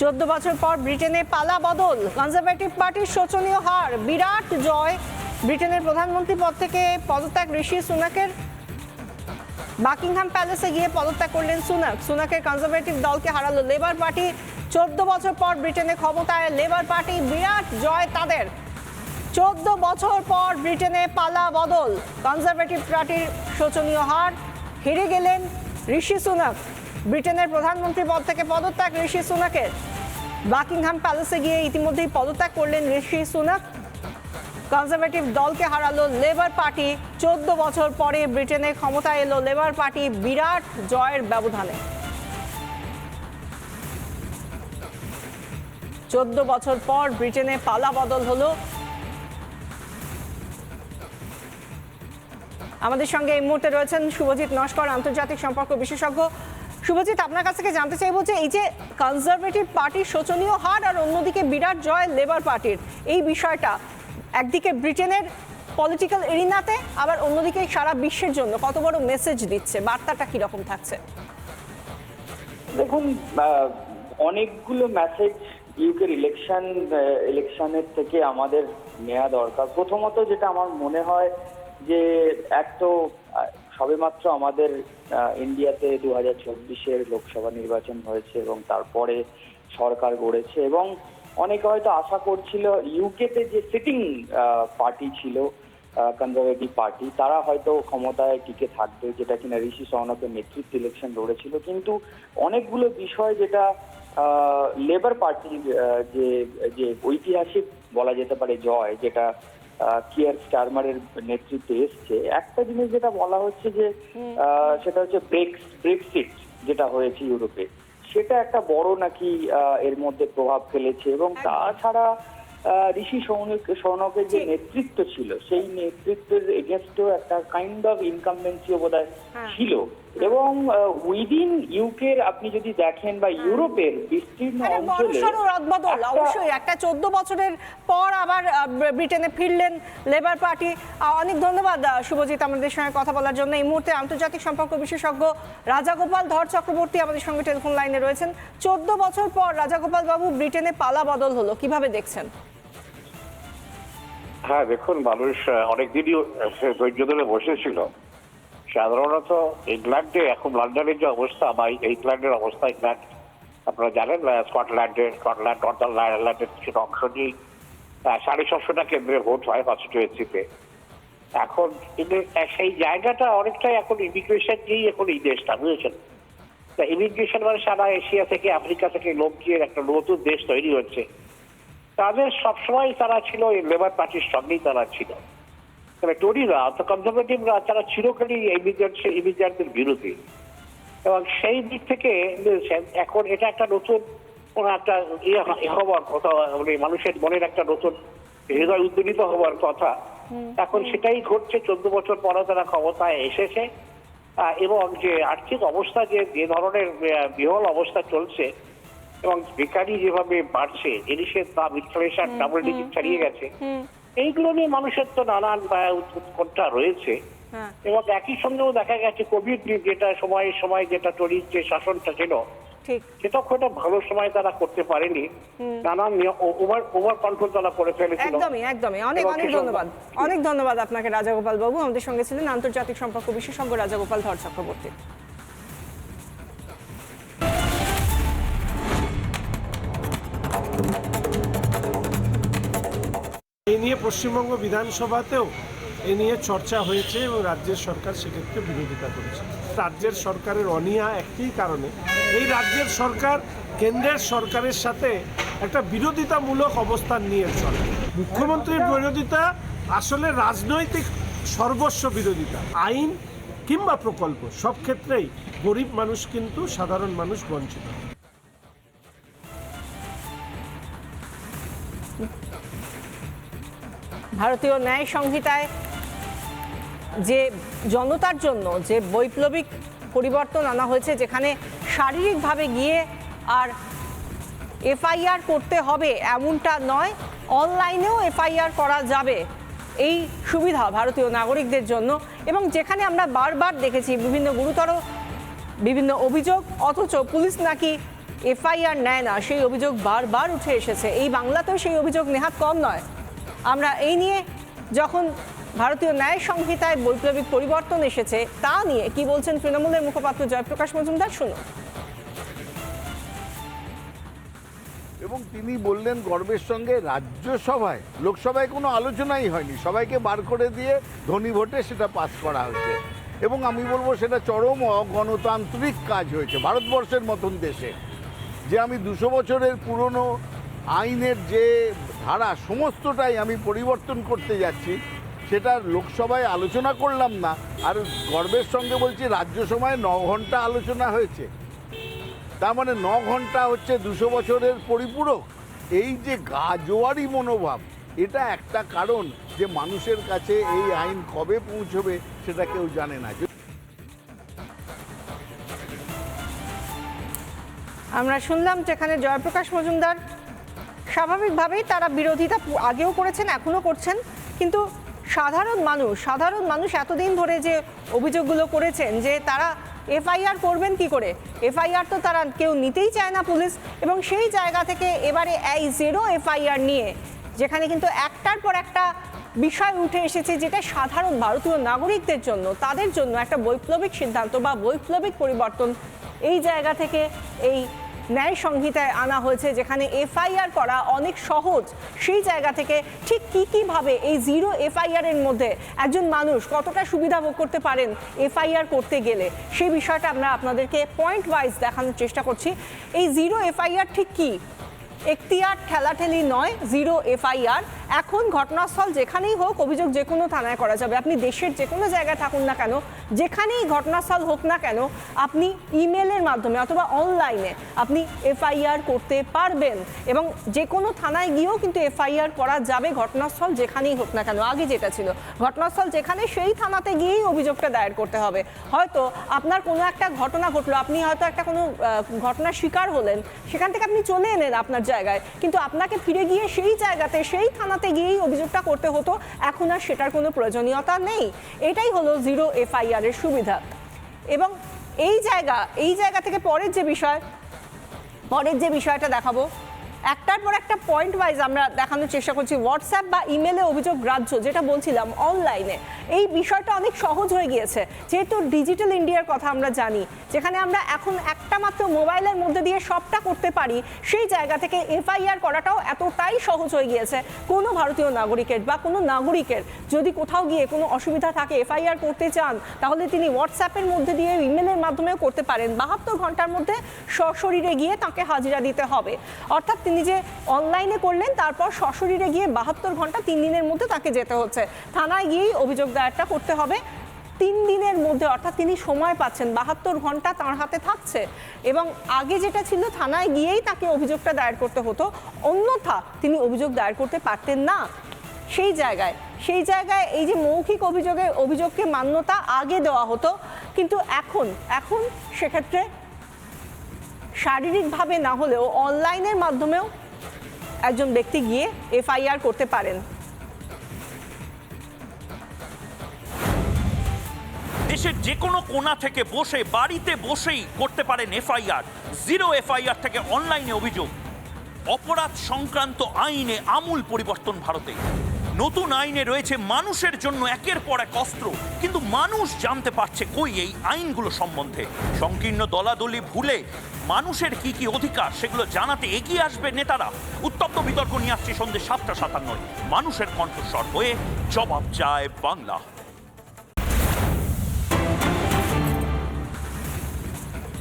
চোদ্দ বছর পর ব্রিটেনে পালা বদল। কনজারভেটিভ পার্টির শোচনীয় হার, বিরাট জয়। ব্রিটেনের প্রধানমন্ত্রী পদ থেকে পদত্যাগ ঋষি সুনাকের। বাকিংহাম প্যালেসে গিয়ে পদত্যাগ করলেন সুনাক। সুনাকের কনজারভেটিভ দলকে হারালো লেবার পার্টি। চোদ্দ বছর পর ব্রিটেনে ক্ষমতায় লেবার পার্টি, বিরাট জয় তাদের। চোদ্দ বছর পর ব্রিটেনে পালা বদল। কনজারভেটিভ পার্টির শোচনীয় হার, হেরে গেলেন ঋষি সুনাক। ব্রিটেনের প্রধানমন্ত্রী পদ থেকে পদত্যাগ ঋষি সুনাকের। বাকিংহাম প্যালেসে গিয়ে ইতিমধ্যেই পদত্যাগ করলেন ঋষি সুনাক। কনজারভেটিভ দলকে হারালো লেবার পার্টি। চোদ্দ বছর পরে ব্রিটেনে ক্ষমতায় এলো লেবার পার্টি বিরাট জয়ের ব্যবধানে। চোদ্দ বছর পর ব্রিটেনে পালা বদল হলো। আমাদের সঙ্গে এই মুহূর্তে রয়েছেন শুভজিৎ নস্কর, আন্তর্জাতিক সম্পর্ক বিশেষজ্ঞ। শুভজিৎ, আপনার কাছ থেকে জানতে চাইব যে এই যে কনজারভেটিভ পার্টির শোচনীয় হার আর অন্যদিকে বিরাট জয় লেবার পার্টির এই বিষয়টা একদিকে ব্রিটেনের পলিটিক্যাল এরিনাতে আবার অন্যদিকে সারা বিশ্বের জন্য কত বড় মেসেজ দিচ্ছে? বার্তাটা কীরকম থাকছে? দেখুন অনেকগুলো মেসেজ ইউকের ইলেকশন ইলেকশনের থেকে আমাদের নেওয়া দরকার। প্রথমত যেটা আমার মনে হয় যে এক তো সবেমাত্র আমাদের ইন্ডিয়াতে দু হাজার চব্বিশের লোকসভা নির্বাচন হয়েছে এবং তারপরে সরকার গড়েছে এবং অনেকে হয়তো আশা করছিল ইউকেতে যে সিটিং পার্টি ছিল কনজারভেটিভ পার্টি তারা হয়তো ক্ষমতায় টিকে থাকবে, যেটা কিনা ঋষি সৌনকের নেতৃত্বে ইলেকশন লড়েছিল। কিন্তু অনেকগুলো বিষয় যেটা লেবার পার্টির যে যে ঐতিহাসিক বলা যেতে পারে জয়, যেটা কিয়ার স্টারমারের নেতৃত্বে এসছে। একটা জিনিস যেটা বলা হচ্ছে যে সেটা হচ্ছে ব্রেক্স ব্রেক্সিট যেটা হয়েছে ইউরোপে। সেটা একটা বড় নাকি এর মধ্যে প্রভাব ফেলেছে এবং তাছাড়া ঋষি সৌনক সৌনকের যে নেতৃত্ব ছিল সেই নেতৃত্বের এগেনস্টেও একটা কাইন্ড অফ ইনকামবেন্সিও বোধ হ্যাঁ। ছিল। এবং উইদিন ইউকের আপনি যদি দেখেন বা ইউরোপের বিস্তীর্ণ একটা অঞ্চলে রদবদল অবশ্যই। একটা চোদ্দ বছরের পর আবার ব্রিটেনে ফিরলেন লেবার পার্টি। অনেক ধন্যবাদ শুভজিৎ আমাদের সঙ্গে কথা বলার জন্য। এই মুহূর্তে আন্তর্জাতিক সম্পর্ক বিশেষজ্ঞ রাজাগোপাল ধর চক্রবর্তী আমাদের সঙ্গে টেলিফোন লাইনে রয়েছেন। চোদ্দ বছর পর রাজাগোপাল বাবু ব্রিটেনে পালা বদল হলো কীভাবে দেখছেন? হ্যাঁ দেখুন মানুষ অনেকদিনই ধৈর্য ধরে বসেছিল। সাধারণত ইংল্যান্ডে এখন লন্ডনের যে অবস্থা বা ইংল্যান্ডের অবস্থা ইংল্যান্ড আপনারা জানেন স্কটল্যান্ডের স্কটল্যান্ড নর্দার্ন আয়ারল্যান্ডের কিছু অংশ নিয়ে আহ, সাড়ে ছশোটা কেন্দ্রে ভোট হয় কনস্টিটুয়েন্সিতে এখন সেই জায়গাটা অনেকটাই এখন ইমিগ্রেশন নিয়েই এখন এই দেশটা বুঝেছেন? তা ইমিগ্রেশন মানে সারা এশিয়া থেকে আফ্রিকা থেকে লোক গিয়ে একটা নতুন দেশ তৈরি হচ্ছে। তাদের সবসময় তারা ছিল এই লেবার পার্টির সঙ্গেই তারা ছিল। তবে টরিরা অর্থাৎ কনজারভেটিভরা তারা চিরকালই ইমিগ্রেন্ট ইমিগ্রেন্টদের বিরোধী। এবং সেই দিক থেকে এখন এটা একটা নতুন কোনো একটা ইয়ে হ- হওয়ার কথা মানে মানুষের মনের একটা নতুন হৃদয় উদ্দীপিত হওয়ার কথা। এখন সেটাই ঘটছে চোদ্দ বছর পরে তারা ক্ষমতায় এসেছে। এবং যে আর্থিক অবস্থা যে যে ধরনের বিহল অবস্থা চলছে এবং বেকারি যেভাবে বাড়ছে জিনিসের দাম ইনফ্লেশন ডাবল ডিজিট ছাড়িয়ে গেছে এইগুলো নিয়ে মানুষের তো নানান উৎকণ্ঠা রয়েছে। হ্যাঁ। এবং একই সঙ্গেও দেখা গেছে কোভিড যেটা সময় সময় যেটা টরির যে শাসনটা ছিল সেটা খুব একটা ভালো সময় তারা করতে পারেনি। নানান ওভার ওভার কন্ট্রোল তারা করে ফেলেছিল। একদমই একদমই। অনেক অনেক ধন্যবাদ। অনেক ধন্যবাদ আপনাকে রাজাগোপাল বাবু। আমাদের সঙ্গে ছিলেন আন্তর্জাতিক সম্পর্ক বিশেষজ্ঞ রাজাগোপাল ধর চক্রবর্তী। পশ্চিমবঙ্গ বিধানসভাতেও এ নিয়ে চর্চা হয়েছে এবং রাজ্যের সরকার সেক্ষেত্রে বিরোধিতা করেছে। রাজ্যের সরকারের অনীহা একটি কারণে। এই রাজ্যের সরকার কেন্দ্রের সরকারের সাথে একটা বিরোধিতামূলক অবস্থান নিয়ে চলে। মুখ্যমন্ত্রীর বিরোধিতা আসলে রাজনৈতিক সর্বস্ব বিরোধিতা। আইন কিংবা প্রকল্প, সব ক্ষেত্রেই গরিব মানুষ কিন্তু সাধারণ মানুষ বঞ্চিত। ভারতীয় ন্যায় সংহিতায় যে জনতার জন্য যে বৈপ্লবিক পরিবর্তন আনা হয়েছে, যেখানে শারীরিকভাবে গিয়ে আর এফআইআর করতে হবে এমনটা নয়, অনলাইনেও এফআইআর করা যাবে। এই সুবিধা ভারতীয় নাগরিকদের জন্য এবং যেখানে আমরা বারবার দেখেছি বিভিন্ন গুরুতর বিভিন্ন অভিযোগ, অথচ পুলিশ নাকি এফআইআর নেয় না, সেই অভিযোগ বারবার উঠে এসেছে। এই বাংলাতেও সেই অভিযোগ নেহাত কম নয়। আমরা এই নিয়ে যখন ভারতীয় ন্যায় সংহিতায় বৈপ্লবিক পরিবর্তন এসেছে, তা নিয়ে কি বলছেন তৃণমূলের মুখপাত্র জয়প্রকাশ মজুমদার? শুনুন। এবং তিনি বললেন গর্বের সঙ্গে রাজ্যসভায়, লোকসভায় কোনো আলোচনাই হয়নি। সবাইকে বার করে দিয়ে ধনী ভোটে সেটা পাস করা হচ্ছে এবং আমি বলব সেটা চরম অগণতান্ত্রিক কাজ হয়েছে ভারতবর্ষের মতন দেশে। যে আমি দুশো বছরের পুরনো আইনের যে ধারা সমস্তটাই আমি পরিবর্তন করতে যাচ্ছি, সেটা লোকসভায় আলোচনা করলাম না, আর গর্বের সঙ্গে বলছি রাজ্যসভায় ন ঘণ্টা আলোচনা হয়েছে। তার মানে ন ঘণ্টা হচ্ছে দুশো বছরের পরিপূরক। এই যে গাজোয়ারি মনোভাব, এটা একটা কারণ যে মানুষের কাছে এই আইন কবে পৌঁছবে, সেটা কেউ জানে না। আমরা শুনলাম যেখানে জয়প্রকাশ মজুমদার স্বাভাবিকভাবেই তারা বিরোধিতা আগেও করেছেন, এখনও করছেন। কিন্তু সাধারণ মানুষ সাধারণ মানুষ এতদিন ধরে যে অভিযোগগুলো করেছেন যে তারা এফআইআর করবেন কি করে? এফআইআর তো তারা কেউ নিতেই চায় না পুলিশ এবং সেই জায়গা থেকে এবারে এই জিরো এফআইআর নিয়ে, যেখানে কিন্তু একটার পর একটা বিষয় উঠে এসেছে যেটা সাধারণ ভারতীয় নাগরিকদের জন্য, তাদের জন্য একটা বৈপ্লবিক সিদ্ধান্ত বা বৈপ্লবিক পরিবর্তন এই জায়গা থেকে এই ন্যায় সংহিতায় আনা হয়েছে, যেখানে এফআইআর করা অনেক সহজ। সেই জায়গা থেকে ঠিক কী কীভাবে এই জিরো এফআইআর এর মধ্যে একজন মানুষ কতটা সুবিধা ভোগ করতে পারেন এফআইআর করতে গেলে? সেই বিষয়টা আমরা আপনাদেরকে পয়েন্ট ওয়াইজ দেখানোর চেষ্টা করছি। এই জিরো এফআইআর ঠিক কী? এখতিয়ার ঠেলাঠেলি নয়, জিরো এফআইআর। এখন ঘটনাস্থল যেখানেই হোক অভিযোগ যে কোনো থানায় করা যাবে। আপনি দেশের যে কোনো জায়গায় থাকুন না কেন যেখানেই ঘটনাস্থল হোক না কেন, আপনি ইমেলের মাধ্যমে অথবা অনলাইনে আপনি এফআইআর করতে পারবেন। এবং যে কোনো থানায় গিয়েও কিন্তু এফআইআর করা যাবে ঘটনাস্থল যেখানেই হোক না কেন। আগে যেটা ছিল, ঘটনাস্থল যেখানে সেই থানাতে গিয়েই অভিযোগটা দায়ের করতে হবে। হয়তো আপনার কোনো একটা ঘটনা ঘটলো, আপনি হয়তো একটা কোনো ঘটনার শিকার হলেন, সেখান থেকে আপনি চলে এলেন আপনার জায়গায়। কিন্তু আপনাকে ফিরে গিয়ে সেই জায়গাতে, সেই থানাতে গিয়েই অভিযোগটা করতে হতো, এখন আর সেটার কোনো প্রয়োজনীয়তা নেই। এটাই হলো জিরো এফআইআর এর সুবিধা। এবং এই জায়গা এই জায়গা থেকে পরের যে বিষয়, পরের যে বিষয়টা দেখাবো, একটার পর একটা পয়েন্ট ওয়াইজ আমরা দেখানোর চেষ্টা করছি হোয়াটসঅ্যাপ বা ইমেলে অভিযোগ গ্রাহ্য, যেটা বলছিলাম অনলাইনে এই বিষয়টা অনেক সহজ হয়ে গিয়েছে, যেহেতু ডিজিটাল ইন্ডিয়ার কথা আমরা জানি, যেখানে আমরা এখন একটা মাত্র মোবাইলের মধ্যে দিয়ে সবটা করতে পারি, সেই জায়গা থেকে এফআইআর করাটাও এতটাই সহজ হয়ে গিয়েছে। কোনো ভারতীয় নাগরিকের বা কোনো নাগরিকের যদি কোথাও গিয়ে কোনো অসুবিধা থাকে, এফআইআর করতে চান, তাহলে তিনি হোয়াটসঅ্যাপের মধ্যে দিয়ে ইমেলের মাধ্যমেও করতে পারেন। বাহাত্তর ঘণ্টার মধ্যে সশরীরে গিয়ে তাকে হাজিরা দিতে হবে। অর্থাৎ তিনি যে অনলাইনে করলেন, তারপর সশরীরে গিয়ে বাহাত্তর ঘণ্টা তিন দিনের মধ্যে তাকে যেতে হচ্ছে। থানায় গিয়েই অভিযোগ দায়েরটা করতে হবে। তিন দিনের মধ্যে, অর্থাৎ তিনি সময় পাচ্ছেন, বাহাত্তর ঘণ্টা তার হাতে থাকছে। এবং আগে যেটা ছিল, থানায় গিয়েই তাকে অভিযোগটা দায়ের করতে হতো। অন্যথা তিনি অভিযোগ দায়ের করতে পারতেন না। সেই জায়গায় সেই জায়গায় এই যে মৌখিক অভিযোগে, অভিযোগকে মান্যতা আগে দেওয়া হতো। কিন্তু এখন এখন সেক্ষেত্রে শারীরিকভাবে না হলেও, অনলাইনের মাধ্যমেও একজন ব্যক্তি গিয়ে এফআইআর করতে পারেন। দেশের যে কোনো কোণা থেকে বসে, বাড়িতে বসেই করতে পারেন এফআইআর। জিরো এফআইআর থেকে অনলাইনে অভিযোগ। অপরাধ সংক্রান্ত আইনে আমূল পরিবর্তন ভারতে। নতুন আইনে রয়েছে মানুষের জন্য একের পর এক অস্ত্র। কিন্তু মানুষ জানতে পারছে কই এই আইনগুলো সম্বন্ধে। সংকীর্ণ দলাদলি ভুলে মানুষের কি কি অধিকার সেগুলো জানাতে এগিয়ে আসবে নেতারা। উত্তপ্ত বিতর্ক নিয়ে আসছে সন্ধ্যে সাতটা সাতান্ন মানুষের কণ্ঠস্বর হয়ে জবাব চায় বাংলা।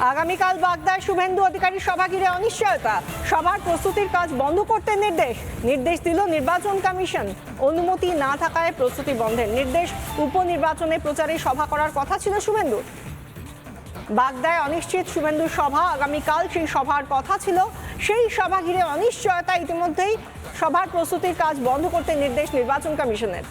আগামীকাল বাগদায় শুভেন্দু অধিকারী সভা ঘিরে অনিশ্চয়তা। সভার প্রস্তুতির কাজ বন্ধ করতে নির্দেশ। নির্দেশ দিল নির্বাচন কমিশন। অনুমতি না থাকায় প্রস্তুতি বন্ধের নির্দেশ উপনির্বাচনে প্রচারে সভা করার কথা ছিল শুভেন্দু বাগদায় অনিশ্চিত শুভেন্দুর সভা আগামীকাল সেই সভার কথা ছিল। সেই সভা ঘিরে অনিশ্চয়তা ইতিমধ্যেই সভার প্রস্তুতির কাজ বন্ধ করতে নির্দেশ নির্বাচন কমিশনের।